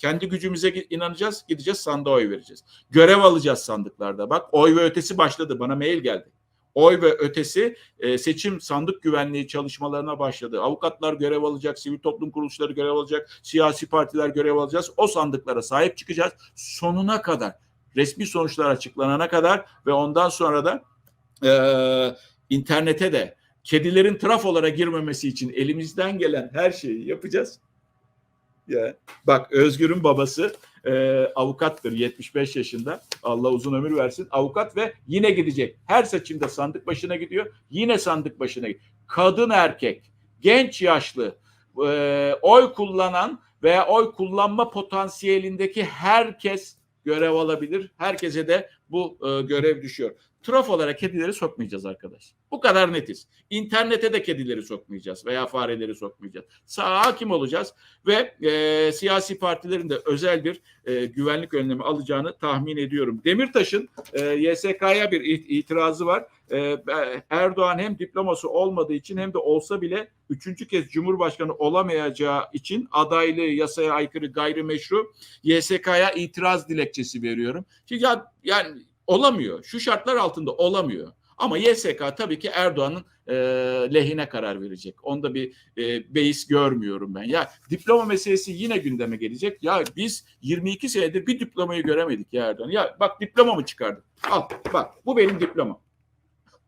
Kendi gücümüze inanacağız, gideceğiz sandığa oy vereceğiz. Görev alacağız sandıklarda. Bak oy ve ötesi başladı. Bana mail geldi. Oy ve ötesi e, seçim sandık güvenliği çalışmalarına başladı. Avukatlar görev alacak, sivil toplum kuruluşları görev alacak, siyasi partiler görev alacağız. O sandıklara sahip çıkacağız sonuna kadar. Resmi sonuçlar açıklanana kadar ve ondan sonra da e, internete de kedilerin trafolara girmemesi için elimizden gelen her şeyi yapacağız. Ya bak Özgür'ün babası e, avukattır 75 yaşında. Allah uzun ömür versin. Avukat ve yine gidecek. Her seçimde sandık başına gidiyor. Yine sandık başına gidiyor. Kadın erkek, genç yaşlı, e, oy kullanan veya oy kullanma potansiyelindeki herkes görev alabilir. Herkese de bu e, görev düşüyor. Trafolara kedileri sokmayacağız arkadaş. Bu kadar netiz. İnternete de kedileri sokmayacağız veya fareleri sokmayacağız. Sağa hakim olacağız ve e, siyasi partilerin de özel bir e, güvenlik önlemi alacağını tahmin ediyorum. Demirtaş'ın e, YSK'ya bir itirazı var. E, Erdoğan hem diploması olmadığı için hem de olsa bile üçüncü kez Cumhurbaşkanı olamayacağı için adaylığı yasaya aykırı gayrimeşru YSK'ya itiraz dilekçesi veriyorum. Çünkü ya, yani olamıyor. Şu şartlar altında olamıyor. Ama YSK tabii ki Erdoğan'ın e, lehine karar verecek. Onda bir e, beis görmüyorum ben. Ya diploma meselesi yine gündeme gelecek. Ya biz 22 senedir bir diplomayı göremedik ya Erdoğan. Ya bak diplomamı çıkardım. Al bak bu benim diplomam.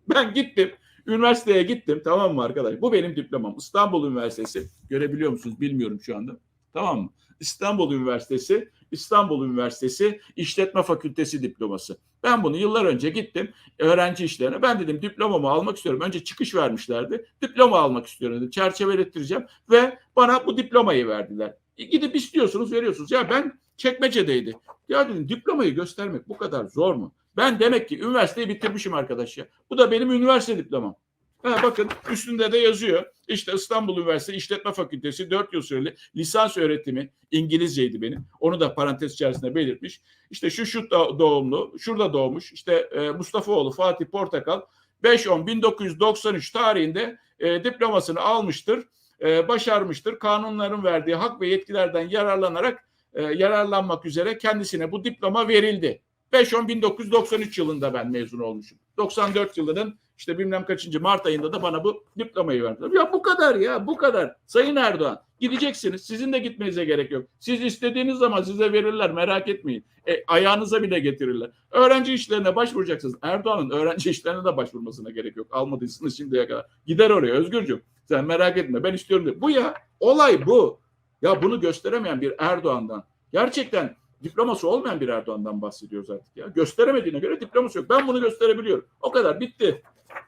Ben gittim üniversiteye gittim tamam mı arkadaş? Bu benim diplomam. İstanbul Üniversitesi görebiliyor musunuz bilmiyorum şu anda. Tamam mı? İstanbul Üniversitesi, İstanbul Üniversitesi İşletme Fakültesi diploması. Ben bunu yıllar önce gittim öğrenci işlerine. Ben dedim diplomamı almak istiyorum. Önce çıkış vermişlerdi. Diploma almak istiyorum dedim. Çerçevelettireceğim ve bana bu diplomayı verdiler. E, gidip istiyorsunuz veriyorsunuz. Ya ben çekmecedeydi. Ya dedim diplomayı göstermek bu kadar zor mu? Ben demek ki üniversiteyi bitirmişim arkadaş ya. Bu da benim üniversite diplomam. Ha, bakın üstünde de yazıyor. İşte İstanbul Üniversitesi İşletme Fakültesi 4 yıl süreli lisans öğretimi İngilizceydi benim. Onu da parantez içerisinde belirtmiş. İşte şu şu doğumlu, şurada doğmuş. İşte e, Mustafaoğlu Fatih Portakal 5-10-1993 tarihinde e, diplomasını almıştır, e, başarmıştır. Kanunların verdiği hak ve yetkilerden yararlanarak e, yararlanmak üzere kendisine bu diploma verildi. 5-10-1993 yılında ben mezun olmuşum. 94 yılının işte bilmem kaçıncı Mart ayında da bana bu diplomayı verdiler. Ya bu kadar ya bu kadar. Sayın Erdoğan gideceksiniz. Sizin de gitmenize gerek yok. Siz istediğiniz zaman size verirler merak etmeyin. E, ayağınıza bile getirirler. Öğrenci işlerine başvuracaksınız. Erdoğan'ın öğrenci işlerine de başvurmasına gerek yok. Almadıysanız şimdiye kadar. Gider oraya Özgürcüm. Sen merak etme ben istiyorum diye. Bu ya olay bu. Ya bunu gösteremeyen bir Erdoğan'dan gerçekten diploması olmayan bir Erdoğan'dan bahsediyoruz artık ya. Gösteremediğine göre diploması yok. Ben bunu gösterebiliyorum. O kadar bitti.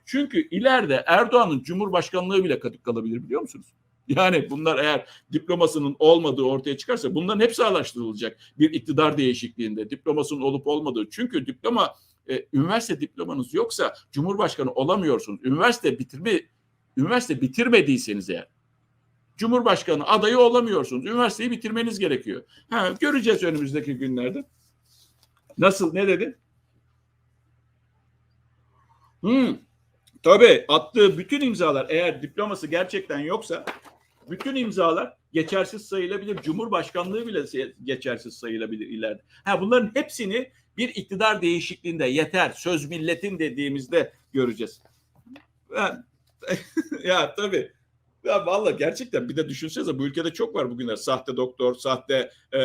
Çünkü ileride Erdoğan'ın Cumhurbaşkanlığı bile katık kalabilir biliyor musunuz? Yani bunlar eğer diplomasının olmadığı ortaya çıkarsa bunların hepsi araştırılacak bir iktidar değişikliğinde diplomasının olup olmadığı. Çünkü diploma e, üniversite diplomanız yoksa Cumhurbaşkanı olamıyorsunuz. Üniversite bitirme üniversite bitirmediyseniz eğer Cumhurbaşkanı adayı olamıyorsunuz. Üniversiteyi bitirmeniz gerekiyor. Ha, göreceğiz önümüzdeki günlerde. Nasıl ne dedi? Hmm. Tabii attığı bütün imzalar eğer diploması gerçekten yoksa bütün imzalar geçersiz sayılabilir. Cumhurbaşkanlığı bile geçersiz sayılabilir ileride. Ha bunların hepsini bir iktidar değişikliğinde yeter söz milletin dediğimizde göreceğiz. Ben, ya tabii. Ya valla gerçekten bir de düşünsenize bu ülkede çok var bugünler. Sahte doktor, sahte e,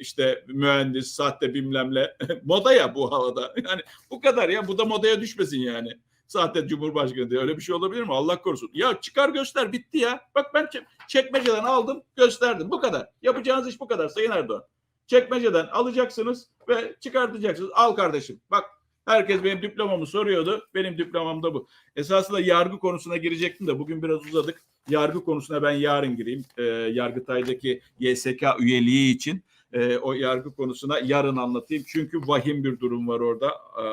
işte mühendis, sahte bilmemle. Moda ya bu havada. Yani bu kadar ya bu da modaya düşmesin yani. Sahte Cumhurbaşkanı diye öyle bir şey olabilir mi? Allah korusun. Ya çıkar göster bitti ya. Bak ben çekmeceden aldım gösterdim. Bu kadar. Yapacağınız iş bu kadar Sayın Erdoğan. Çekmeceden alacaksınız ve çıkartacaksınız. Al kardeşim. Bak Herkes benim diplomamı soruyordu. Benim diplomam da bu. Esasında yargı konusuna girecektim de bugün biraz uzadık. Yargı konusuna ben yarın gireyim. E, Yargıtay'daki YSK üyeliği için e, o yargı konusuna yarın anlatayım. Çünkü vahim bir durum var orada. E,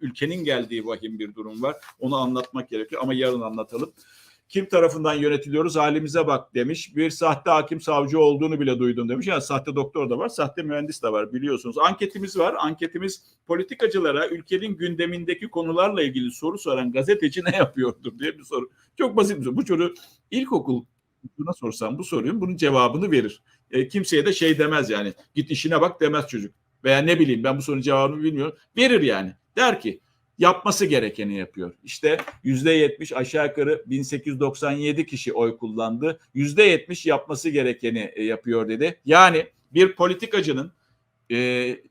ülkenin geldiği vahim bir durum var. Onu anlatmak gerekiyor ama yarın anlatalım kim tarafından yönetiliyoruz halimize bak demiş. Bir sahte hakim savcı olduğunu bile duydum demiş. Yani sahte doktor da var, sahte mühendis de var biliyorsunuz. Anketimiz var. Anketimiz politikacılara ülkenin gündemindeki konularla ilgili soru soran gazeteci ne yapıyordur diye bir soru. Çok basit bir soru. Bu soru ilkokul çocuğuna sorsam bu soruyu bunun cevabını verir. E, kimseye de şey demez yani. Git işine bak demez çocuk. Veya ne bileyim ben bu sorunun cevabını bilmiyorum. Verir yani. Der ki yapması gerekeni yapıyor. İşte yüzde yetmiş aşağı yukarı 1897 kişi oy kullandı. Yüzde yetmiş yapması gerekeni e, yapıyor dedi. Yani bir politikacının e,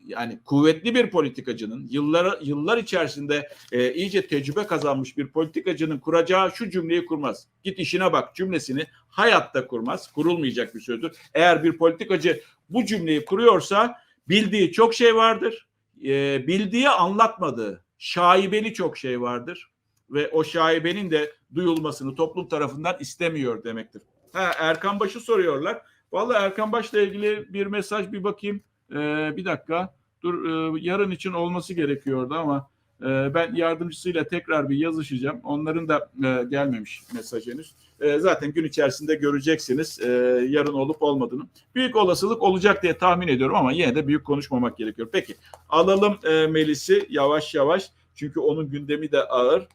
yani kuvvetli bir politikacının yıllar yıllar içerisinde e, iyice tecrübe kazanmış bir politikacının kuracağı şu cümleyi kurmaz. Git işine bak cümlesini hayatta kurmaz. Kurulmayacak bir sözdür. Eğer bir politikacı bu cümleyi kuruyorsa bildiği çok şey vardır. E, bildiği anlatmadığı şaibeli çok şey vardır ve o şaibenin de duyulmasını toplum tarafından istemiyor demektir. Ha, Erkan Baş'ı soruyorlar. Vallahi Erkan Baş'la ilgili bir mesaj bir bakayım. Ee, bir dakika. Dur e, yarın için olması gerekiyordu ama e, ben yardımcısıyla tekrar bir yazışacağım. Onların da e, gelmemiş mesaj henüz. E, zaten gün içerisinde göreceksiniz e, yarın olup olmadığını. Büyük olasılık olacak diye tahmin ediyorum ama yine de büyük konuşmamak gerekiyor. Peki alalım e, Melis'i yavaş yavaş. Çünkü onun gündemi de ağır.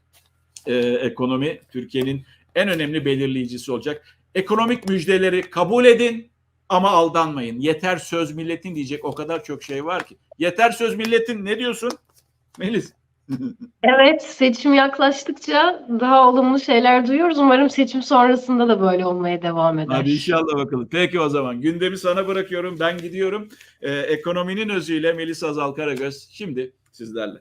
E, ekonomi Türkiye'nin en önemli belirleyicisi olacak. Ekonomik müjdeleri kabul edin ama aldanmayın. Yeter söz milletin diyecek o kadar çok şey var ki. Yeter söz milletin ne diyorsun Melis? Evet, seçim yaklaştıkça daha olumlu şeyler duyuyoruz. Umarım seçim sonrasında da böyle olmaya devam eder. Hadi inşallah bakalım. Peki o zaman gündemi sana bırakıyorum. Ben gidiyorum. Ee, ekonominin özüyle Melis Azal Karagöz şimdi sizlerle.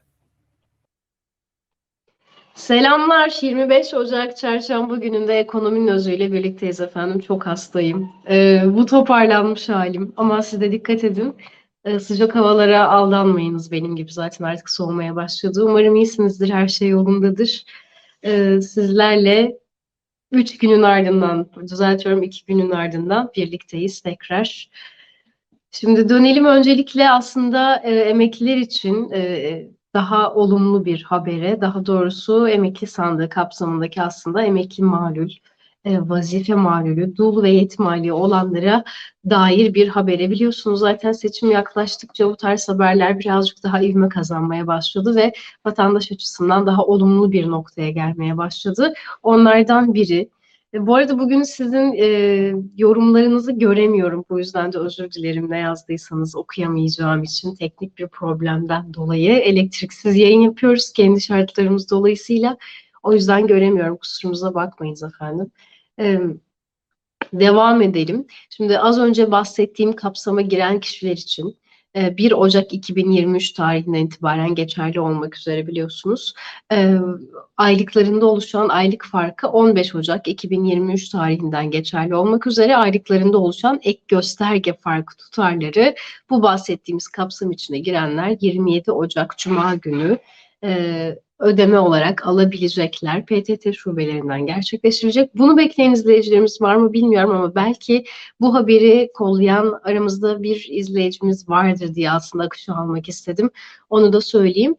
Selamlar. 25 Ocak Çarşamba gününde ekonominin özüyle birlikteyiz efendim. Çok hastayım. Ee, bu toparlanmış halim. Ama siz de dikkat edin. Ee, sıcak havalara aldanmayınız benim gibi zaten artık soğumaya başladı. Umarım iyisinizdir, her şey yolundadır. Ee, sizlerle 3 günün ardından, düzeltiyorum 2 günün ardından birlikteyiz tekrar. Şimdi dönelim öncelikle aslında e, emekliler için e, daha olumlu bir habere, daha doğrusu emekli sandığı kapsamındaki aslında emekli malul, vazife malulü, dul ve yetimhali olanlara dair bir habere. Biliyorsunuz zaten seçim yaklaştıkça bu tarz haberler birazcık daha ivme kazanmaya başladı ve vatandaş açısından daha olumlu bir noktaya gelmeye başladı. Onlardan biri. E, Bu arada bugün sizin e, yorumlarınızı göremiyorum. Bu yüzden de özür dilerim ne yazdıysanız okuyamayacağım için teknik bir problemden dolayı. Elektriksiz yayın yapıyoruz kendi şartlarımız dolayısıyla. O yüzden göremiyorum. Kusurumuza bakmayınız efendim. E, devam edelim. Şimdi az önce bahsettiğim kapsama giren kişiler için e, 1 Ocak 2023 tarihinden itibaren geçerli olmak üzere biliyorsunuz. E, aylıklarında oluşan aylık farkı 15 Ocak 2023 tarihinden geçerli olmak üzere aylıklarında oluşan ek gösterge farkı tutarları bu bahsettiğimiz kapsam içine girenler 27 Ocak Cuma günü e, ödeme olarak alabilecekler. PTT şubelerinden gerçekleştirecek. Bunu bekleyen izleyicilerimiz var mı bilmiyorum ama belki bu haberi kollayan aramızda bir izleyicimiz vardır diye aslında akışı almak istedim. Onu da söyleyeyim.